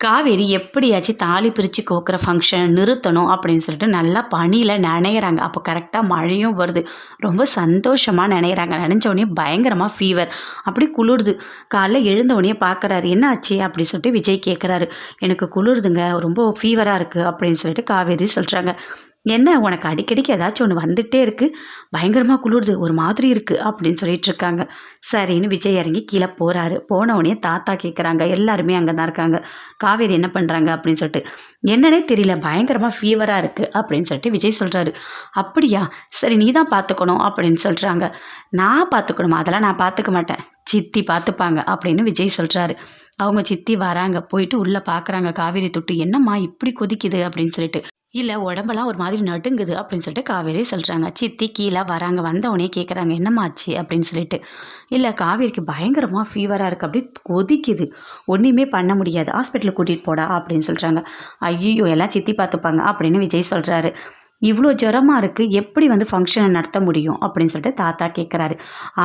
காவேரி எப்படியாச்சும் தாலி பிரித்து கோக்குற ஃபங்க்ஷன் நிறுத்தணும் அப்படின்னு சொல்லிட்டு நல்லா பனியில் நினைகிறாங்க அப்போ கரெக்டாக மழையும் வருது. ரொம்ப சந்தோஷமாக நினைகிறாங்க நனைஞ்ச உடனே பயங்கரமாக ஃபீவர் அப்படி குளிருது. காலைல எழுந்த உடனே பார்க்குறாரு என்ன ஆச்சு அப்படின்னு சொல்லிட்டு விஜய் கேட்குறாரு எனக்கு குளிருதுங்க. ரொம்ப ஃபீவராக இருக்குது அப்படின்னு சொல்லிட்டு காவேரி சொல்கிறாங்க என்ன உனக்கு அடிக்கடிக்கு ஏதாச்சும் ஒன்று வந்துட்டே இருக்குது பயங்கரமாக குளிருது ஒரு மாதிரி இருக்குது அப்படின்னு சொல்லிட்டு இருக்காங்க. சரின்னு விஜய் இறங்கி கீழே போகிறாரு போன உடனே தாத்தா கேட்குறாங்க எல்லாருமே அங்கே தான் இருக்காங்க. காவேரி என்ன பண்ணுறாங்க அப்படின்னு சொல்லிட்டு என்னன்னே தெரியல பயங்கரமாக ஃபீவராக இருக்குது அப்படின்னு சொல்லிட்டு விஜய் சொல்கிறாரு அப்படியா? சரி நீ தான் பார்த்துக்கணும் அப்படின்னு சொல்கிறாங்க நான் பார்த்துக்கணுமா அதெல்லாம் நான் பார்த்துக்க மாட்டேன். சித்தி பார்த்துப்பாங்க அப்படின்னு விஜய் சொல்கிறாரு அவங்க சித்தி வராங்க போயிட்டு உள்ளே பார்க்குறாங்க காவேரி தொட்டு என்னம்மா இப்படி கொதிக்குது? அப்படின்னு சொல்லிட்டு. இல்லை உடம்பெல்லாம் ஒரு மாதிரி நடுங்குது அப்படின்னு சொல்லிட்டு காவேரி சொல்கிறாங்க சித்தி கீழே வராங்க. வந்தவொடனே கேட்குறாங்க என்னம்மாச்சு? அப்படின்னு சொல்லிட்டு. இல்லை காவேரிக்கு பயங்கரமாக ஃபீவராக இருக்குது அப்படி கொதிக்குது. ஒன்றுமே பண்ண முடியாது. ஹாஸ்பிட்டலுக்கு கூட்டிகிட்டு போடா அப்படின்னு சொல்கிறாங்க ஐயோ எல்லாம் சித்தி பார்த்துப்பாங்க அப்படின்னு விஜய் சொல்கிறாரு இவ்வளோ ஜுரமாக இருக்குது எப்படி வந்து ஃபங்க்ஷனை நடத்த முடியும்? அப்படின்னு சொல்லிட்டு தாத்தா கேட்குறாரு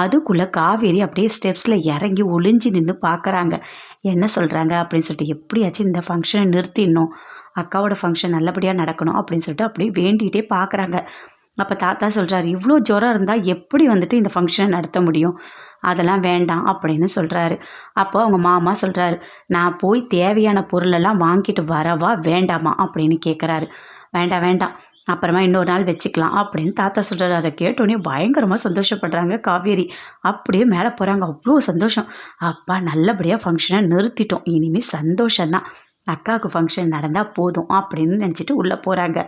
அதுக்குள்ளே காவேரி அப்படியே ஸ்டெப்ஸில் இறங்கி ஒளிஞ்சு நின்று பார்க்குறாங்க என்ன சொல்கிறாங்க அப்படின்னு சொல்லிட்டு எப்படியாச்சும் இந்த ஃபங்க்ஷனை நிறுத்திடணும். அக்காவோட ஃபங்க்ஷன் நல்லபடியாக நடக்கணும். அப்படின்னு சொல்லிட்டு அப்படியே வேண்டிகிட்டே பார்க்குறாங்க அப்போ தாத்தா சொல்கிறாரு இவ்வளோ ஜுரம் இருந்தால் எப்படி வந்துட்டு இந்த ஃபங்க்ஷனை நடத்த முடியும்? அதெல்லாம் வேண்டாம் அப்படின்னு சொல்கிறாரு அப்போ அவங்க மாமா சொல்கிறாரு நான் போய் தேவையான பொருளெல்லாம் வாங்கிட்டு வரவா வேண்டாமா? அப்படின்னு கேட்குறாரு வேண்டாம் வேண்டாம் அப்புறமா இன்னொரு நாள் வச்சுக்கலாம் அப்படின்னு தாத்தா சொல்கிறாரு அதை கேட்டோன்னே பயங்கரமாக சந்தோஷப்படுறாங்க காவேரி. அப்படியே மேலே போகிறாங்க அவ்வளோ சந்தோஷம். அப்பா நல்லபடியாக ஃபங்க்ஷனை நிறுத்திட்டோம். இனிமேல் சந்தோஷம்தான். அக்காவுக்கு ஃபங்க்ஷன் நடந்தால் போதும் அப்படின்னு நினச்சிட்டு உள்ளே போகிறாங்க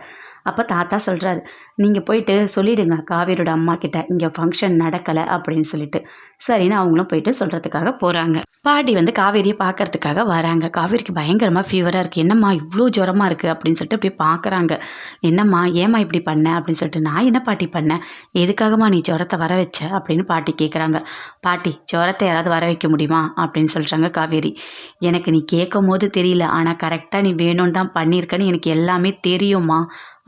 அப்போ தாத்தா சொல்கிறாரு நீங்கள் போயிட்டு சொல்லிவிடுங்க காவேரியோட அம்மா கிட்ட. இங்கே ஃபங்க்ஷன் நடக்கலை அப்படின்னு சொல்லிட்டு. சரின்னு அவங்களும் போயிட்டு சொல்கிறதுக்காக போகிறாங்க பாட்டி வந்து காவேரியை பார்க்கறதுக்காக வராங்க. காவேரிக்கு பயங்கரமாக ஃபீவராக இருக்குது என்னம்மா இவ்வளோ ஜுரமாக இருக்குது அப்படின்னு சொல்லிட்டு அப்படியே பார்க்குறாங்க என்னம்மா ஏம்மா இப்படி பண்ண? அப்படின்னு சொல்லிட்டு நான் என்ன பாட்டி பண்ணேன் எதுக்காகம்மா நீ ஜுரத்தை வர வச்ச? அப்படின்னு பாட்டி கேட்குறாங்க பாட்டி ஜுரத்தை யாராவது வர வைக்க முடியுமா? அப்படின்னு சொல்கிறாங்க காவேரி. எனக்கு நீ கேட்கும் போது தெரியல ஆனால் கரெக்டாக நீ வேணும்னு தான் பண்ணியிருக்கன்னு எனக்கு எல்லாமே தெரியுமா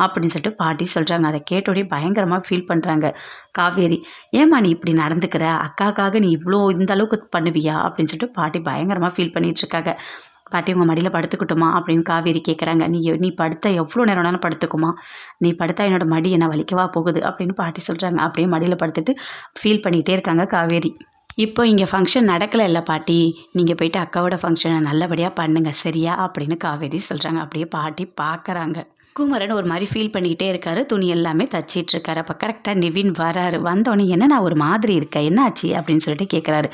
அப்படின்னு சொல்லிட்டு பாட்டி சொல்கிறாங்க அதை கேட்டோடனே பயங்கரமாக ஃபீல் பண்ணுறாங்க காவேரி ஏம்மா நீ இப்படி நடந்துக்கிற? அக்காக்காக நீ இவ்வளோ இந்த அளவுக்கு பண்ணுவியா? அப்படின்னு சொல்லிட்டு பாட்டி பயங்கரமாக ஃபீல் பண்ணிகிட்ருக்காங்க பாட்டி உங்கள் மடியில் படுத்துக்கிட்டுமா? அப்படின்னு காவேரி கேட்குறாங்க நீ நீ படுத்த எவ்வளோ நேரம் வேணாலும் படுத்துக்குமா? நீ படுத்தா என்னோடய மடி என்ன வலிக்கவா போகுது? அப்படின்னு பாட்டி சொல்கிறாங்க அப்படியே மடியில் படுத்துட்டு ஃபீல் பண்ணிகிட்டே இருக்காங்க காவேரி. இப்போ இங்கே ஃபங்க்ஷன் நடக்கலை இல்லை பாட்டி. நீங்கள் போயிட்டு அக்காவோட ஃபங்க்ஷனை நல்லபடியாக பண்ணுங்கள் சரியா? அப்படின்னு காவேரி சொல்கிறாங்க அப்படியே பாட்டி பார்க்குறாங்க குமரன் ஒரு மாதிரி ஃபீல் பண்ணிக்கிட்டே இருக்காரு. துணி எல்லாமே தச்சிட்டு இருக்காரு. அப்போ கரெக்டாக நிவின் வராரு. வந்தோடனே என்ன நான் ஒரு மாதிரி இருக்கேன் என்னாச்சு அப்படின்னு சொல்லிட்டு கேட்குறாரு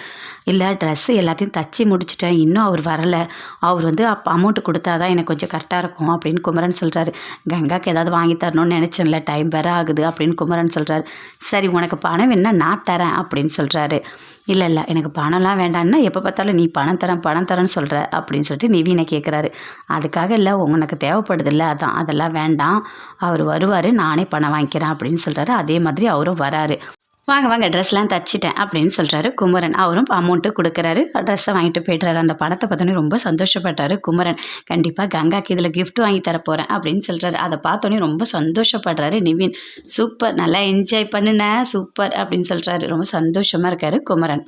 இல்லை ட்ரெஸ்ஸு எல்லாத்தையும் தச்சு முடிச்சிட்டேன். இன்னும் அவர் வரலை. அவர் வந்து அப்போ அமௌண்ட்டு கொடுத்தா தான் எனக்கு கொஞ்சம் கரெக்டாக இருக்கும். அப்படின்னு குமரன் சொல்கிறாரு கங்காக்கு ஏதாவது வாங்கி தரணும்னு நினச்சேன்ல. டைம் வேற ஆகுது. அப்படின்னு குமரன் சொல்கிறாரு சரி உனக்கு பணம் வேணா நான் தரேன். அப்படின்னு சொல்கிறாரு இல்லை இல்லை. எனக்கு பணம்லாம் வேண்டாம்னா எப்போ பார்த்தாலும் நீ பணம் தரேன் பணம் தரேன்னு சொல்கிற அப்படின்னு சொல்லிட்டு நிவினை கேட்குறாரு அதுக்காக இல்லை. உனக்கு தேவைப்படுது இல்லை அதான். அதெல்லாம் வேண்டாம். அவர் வருவார் நானே பணம் வாங்கிக்கிறேன் அப்படின்னு சொல்கிறாரு அதே மாதிரி அவரும் வராரு. வாங்க வாங்க ட்ரெஸ்லாம் தச்சிட்டேன் அப்படின்னு சொல்கிறாரு குமரன். அவரும் அமௌண்ட்டு கொடுக்குறாரு. ட்ரெஸ்ஸை வாங்கிட்டு போய்ட்டுறாரு அந்த பணத்தை பார்த்தோன்னே ரொம்ப சந்தோஷப்பட்டாரு குமரன். கண்டிப்பாக கங்காக்கு இதில் கிஃப்ட் வாங்கி தர போகிறேன் அப்படின்னு சொல்கிறாரு அதை பார்த்தோன்னே ரொம்ப சந்தோஷப்படுறாரு நிவின். சூப்பர் நல்லா என்ஜாய் பண்ணுன. சூப்பர் அப்படின்னு சொல்கிறாரு ரொம்ப சந்தோஷமாக இருக்காரு குமரன்.